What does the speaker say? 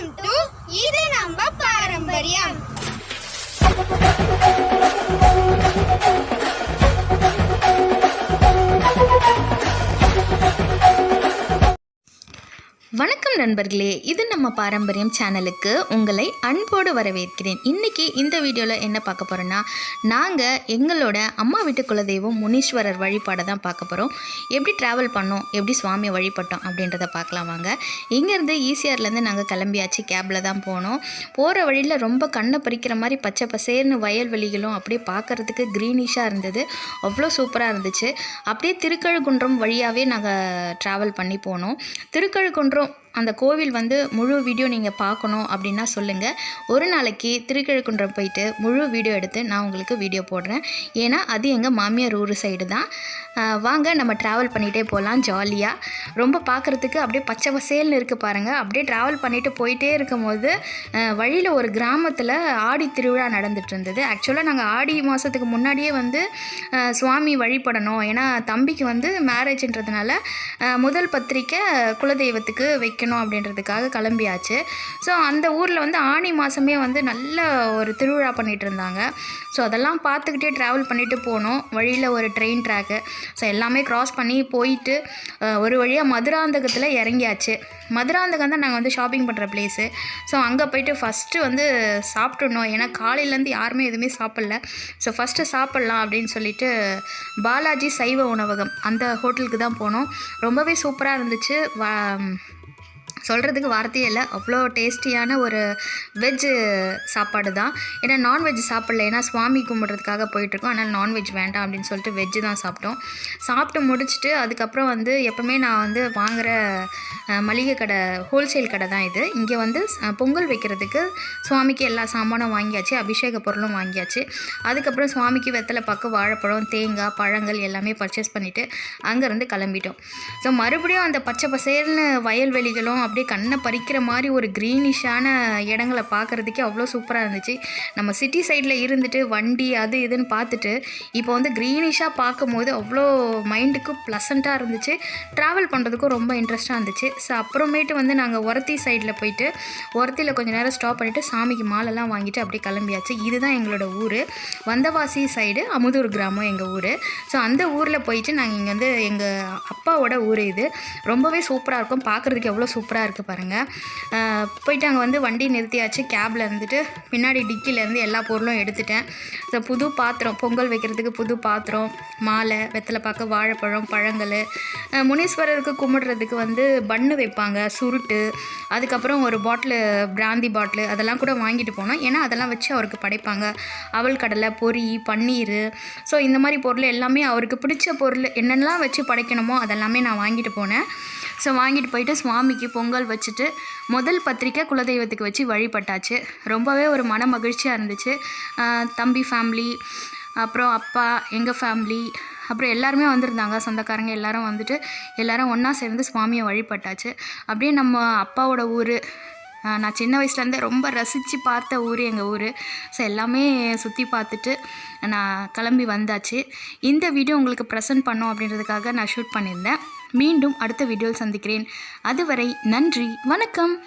Welcome to இது நம்ம பாரம்பரியம். வணக்கம் நண்பர்களே இது நம்ம பாரம்பரியம் சேனலுக்கு உங்களை அன்போடு வரவேற்கிறேன். இன்றைக்கி இந்த வீடியோவில் என்ன பார்க்க போகிறோன்னா நாங்கள் எங்களோட அம்மா வீட்டு குலதெய்வம் முனீஸ்வரர் வழிபாடை தான் பார்க்க போகிறோம் எப்படி ட்ராவல் பண்ணோம் எப்படி சுவாமியை வழிபட்டோம் அப்படின்றத பார்க்கலாம் வாங்க. இங்கேருந்து ஈசிஆர்லேருந்து நாங்கள் கிளம்பியாச்சு கேபில் தான் போனோம். போகிற வழியில் ரொம்ப கண்ணை பறிக்கிற மாதிரி பச்சை பசேர்னு வயல்வெளிகளும் அப்படியே பார்க்குறதுக்கு க்ரீனிஷாக இருந்தது. அவ்வளோ சூப்பராக இருந்துச்சு. அப்படியே திருக்கழுகுன்றம் வழியாகவே நாங்கள் ட்ராவல் பண்ணி போனோம். திருக்கழுகுன்றம் அந்த கோவில் வந்து முழு வீடியோ நீங்கள் பார்க்கணும் அப்படின்னா சொல்லுங்கள் ஒரு நாளைக்கு திருக்கிழக்குன்றம் போயிட்டு முழு வீடியோ எடுத்து நான் உங்களுக்கு வீடியோ போடுறேன். ஏன்னா அது எங்கள் மாமியார் ஊர் சைடு தான். வாங்க நம்ம ட்ராவல் பண்ணிகிட்டே போகலாம் ஜாலியாக ரொம்ப பார்க்குறதுக்கு அப்படியே பச்சை பசேல்னு இருக்குது பாருங்கள் அப்படியே ட்ராவல் பண்ணிவிட்டு போயிட்டே இருக்கும்போது வழியில் ஒரு கிராமத்தில் ஆடி திருவிழா நடந்துட்டு இருந்தது. ஆக்சுவலாக நாங்கள் ஆடி மாதத்துக்கு முன்னாடியே வந்து சுவாமி வழிபடணும். ஏன்னா தம்பிக்கு வந்து மேரேஜ்ன்றதுனால முதல் பத்திரிக்கை குலதெய்வத்துக்கு வைக்கணும் அப்படின்றதுக்காக கிளம்பியாச்சு. ஸோ அந்த ஊரில் வந்து ஆணி மாதமே வந்து நல்ல ஒரு திருவிழா பண்ணிகிட்டு இருந்தாங்க. ஸோ அதெல்லாம் பார்த்துக்கிட்டே ட்ராவல் பண்ணிவிட்டு போனோம். வழியில் ஒரு ட்ரெயின் ட்ராக்கு ஸோ எல்லாமே க்ராஸ் பண்ணி போயிட்டு ஒரு வழியாக மதுராந்தகத்தில் இறங்கியாச்சு. மதுராந்தகம் தான் நாங்கள் வந்து ஷாப்பிங் பண்ணுற பிளேஸு ஸோ அங்கே போயிட்டு ஃபஸ்ட்டு வந்து சாப்பிட்டுடணும் ஏன்னா காலையிலேருந்து யாருமே எதுவுமே சாப்பிடல. ஸோ ஃபஸ்ட்டு சாப்பிட்லாம் அப்படின்னு சொல்லிட்டு பாலாஜி சைவ உணவகம் அந்த ஹோட்டலுக்கு தான் போனோம். ரொம்பவே சூப்பராக இருந்துச்சு. வா சொல்கிறதுக்கு வார்த்தையே இல்லை. அவ்வளோ டேஸ்டியான ஒரு வெஜ்ஜு சாப்பாடு தான். ஏன்னா நான்வெஜ் சாப்பிடல. ஏன்னா சுவாமி கும்பிட்றதுக்காக போயிட்டுருக்கோம். அதனால் நான்வெஜ் வேண்டாம் அப்படின்னு சொல்லிட்டு வெஜ்ஜு தான் சாப்பிட்டோம். சாப்பிட்டு முடிச்சுட்டு அதுக்கப்புறம் வந்து எப்போவுமே நான் வந்து வாங்குகிற மளிகை கடை ஹோல்சேல் கடை தான் இது. இங்கே வந்து பொங்கல் வைக்கிறதுக்கு சுவாமிக்கு எல்லா சாமானும் வாங்கியாச்சு. அபிஷேக பொருளும் வாங்கியாச்சு. அதுக்கப்புறம் சுவாமிக்கு வெத்தலை பாக்கு வாழைப்பழம் தேங்காய் பழங்கள் எல்லாமே பர்ச்சேஸ் பண்ணிவிட்டு அங்கேருந்து கிளம்பிட்டோம். ஸோ மறுபடியும் அந்த பச்சை பசேல்னு வயல்வெளிகளும் அப்படியே கண்ணை பறிக்கிற மாதிரி ஒரு க்ரீனிஷான இடங்களை பார்க்குறதுக்கே அவ்வளோ சூப்பராக இருந்துச்சு. நம்ம சிட்டி சைடில் இருந்துட்டு வண்டி அது இதுன்னு பார்த்துட்டு இப்போ வந்து க்ரீனிஷாக பார்க்கும்போது அவ்வளோ மைண்டுக்கு ப்ளசண்ட்டாக இருந்துச்சு. ட்ராவல் பண்ணுறதுக்கும் ரொம்ப இன்ட்ரெஸ்ட்டாக இருந்துச்சு. ஸோ அப்புறமேட்டு வந்து நாங்கள் ஒரத்தி சைடில் போயிட்டு ஒரத்தியில் கொஞ்சம் நேரம் ஸ்டாப் பண்ணிவிட்டு சாமிக்கு மாலைலாம் வாங்கிட்டு அப்படியே கிளம்பியாச்சு. இதுதான் எங்களோட ஊர். வந்தவாசி சைடு அமுதூர் கிராமம் எங்கள் ஊர். ஸோ அந்த ஊரில் போயிட்டு நாங்கள் இங்கே வந்து எங்கள் அப்பாவோட ஊர் இது. ரொம்பவே சூப்பராக இருக்கும். பார்க்குறதுக்கு எவ்வளோ சூப்பராக இருக்குது பாருங்கள் போயிட்டு அங்கே வந்து வண்டி நிறுத்தியாச்சு. கேபில் இருந்துட்டு பின்னாடி டிக்கிலேருந்து எல்லா பொருளும் எடுத்துட்டேன். ஸோ புது பாத்திரம் பொங்கல் வைக்கிறதுக்கு புது பாத்திரம் மாலை வெத்தலை பாக்கு வாழைப்பழம் பழங்கள். முனீஸ்வரருக்கு கும்பிடுறதுக்கு வந்து பன்னு வைப்பாங்க சுருட்டு அதுக்கப்புறம் ஒரு பாட்டிலு பிராந்தி பாட்டிலு அதெல்லாம் கூட வாங்கிட்டு போனோம். ஏன்னா அதெல்லாம் வச்சு அவருக்கு படைப்பாங்க. அவல் கடலை பொரி பன்னீர். ஸோ இந்த மாதிரி பொருள் எல்லாமே அவருக்கு பிடிச்ச பொருள் என்னென்னலாம் வச்சு படைக்கணுமோ அதெல்லாமே நான் வாங்கிட்டு போனேன். ஸோ வாங்கிட்டு போயிட்டு சுவாமிக்கு பொங்கல் வச்சுட்டு முதல் பத்திரிக்கை குலதெய்வத்துக்கு வச்சு வழிபட்டாச்சு. ரொம்பவே ஒரு மன மகிழ்ச்சியாக இருந்துச்சு. தம்பி ஃபேமிலி அப்புறம் அப்பா எங்கள் ஃபேமிலி அப்புறம் எல்லாருமே வந்திருந்தாங்க. சொந்தக்காரங்க எல்லாரும் வந்துட்டு எல்லாரும் ஒன்றா சேர்ந்து சுவாமியை வழிபட்டாச்சு. அப்படியே நம்ம அப்பாவோட ஊர் நான் சின்ன வயசுலேருந்தே ரொம்ப ரசித்து பார்த்த ஊர் எங்கள் ஊர். ஸோ எல்லாமே சுற்றி பார்த்துட்டு நான் கிளம்பி வந்தாச்சு. இந்த வீடியோ உங்களுக்கு ப்ரெசென்ட் பண்ணோம் அப்படின்றதுக்காக நான் ஷூட் பண்ணியிருந்தேன். மீண்டும் அடுத்த வீடியோவில் சந்திக்கிறேன். அதுவரை நன்றி வணக்கம்.